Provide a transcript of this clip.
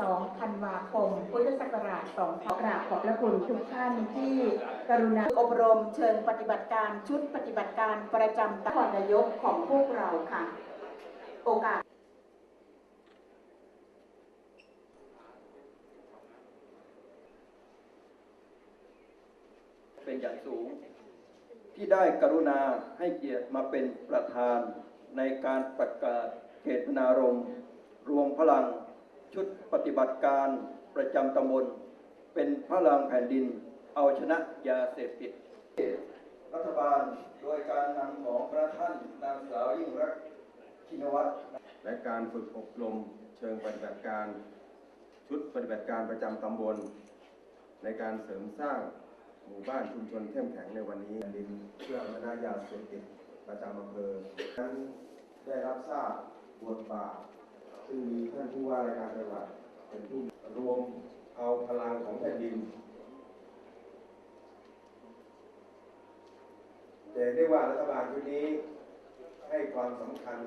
12 ธันวาคม พุทธศักราช 2 ขอกราบขอบพระคุณทุกท่านที่กรุณาอบรมเชิงปฏิบัติการชุดปฏิบัติการประจำนครนายกของพวกเราค่ะ โอกาสเป็นอย่างสูง ที่ได้กรุณาให้เกียรติมาเป็นประธานในการประกาศเจตนารมรวมพลัง ชุดปฏิบัติการประจำตำบล เป็นพลังแผ่นดิน เอาชนะยาเสพติด รัฐบาลโดยการนำของพระท่านนางสาวยิ่งรักชินวัตรและการฝึกอบรมเชิงปฏิบัติการ ชุดปฏิบัติการประจำตำบล ในการเสริมสร้างหมู่บ้านชุมชนเข้มแข็งในวันนี้ดินเพื่อมนายาเสพติดประจำอำเภอนั้นได้รับทราบบทบาท ซึ่งมีท่านผู้ว่าราชการจังหวัดเป็นผู้รวมเอาพลังของแผ่นดินจะเห็นได้ว่ารัฐบาลชุดนี้ให้ความสำคัญ